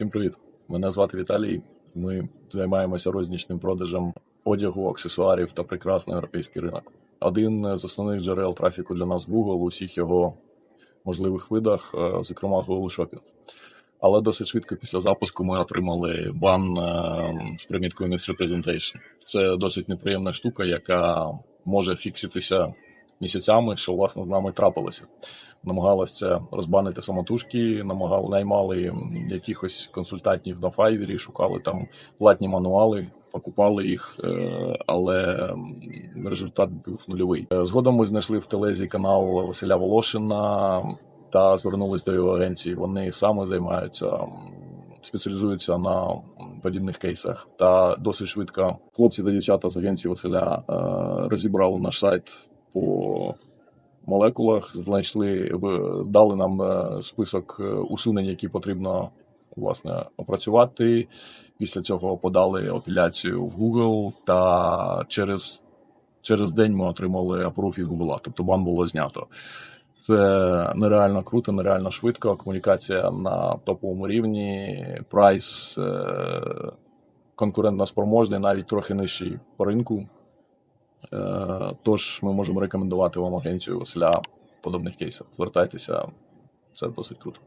Всім привіт! Мене звати Віталій. Ми займаємося рознічним продажем одягу, аксесуарів та прикрас на європейський ринок. Один з основних джерел трафіку для нас Google у всіх його можливих видах, е, зокрема Google Shopping. Але досить швидко після запуску ми отримали бан е, з приміткою Misrepresentation. Це досить неприємна штука, яка може фікситися місяцями, що власне з нами трапилося намагалися розбанити самотужки, намагали наймали якихось консультантів на файвері, шукали там платні мануали, покупали їх, е, але результат був нульовий. Е, Згодом ми знайшли в телезі канал Василя Волошина та звернулись до його агенції. Вони саме займаються. Спеціалізуються на подібних кейсах, та досить швидко хлопці та дівчата з агенції Василя е, розібрали наш сайт по молекулах, знайшли, дали нам е, список е, усунень, які потрібно власне опрацювати. Після цього подали апеляцію в Google, та через, через день ми отримали апрув від Google, тобто бан було знято. Це нереально круто, нереально швидко. Комунікація на топовому рівні, прайс е, конкурентно спроможний, навіть трохи нижчий по ринку. Е, Тож ми можемо рекомендувати вам агенцію в подобних кейсів. Звертайтеся, це досить круто.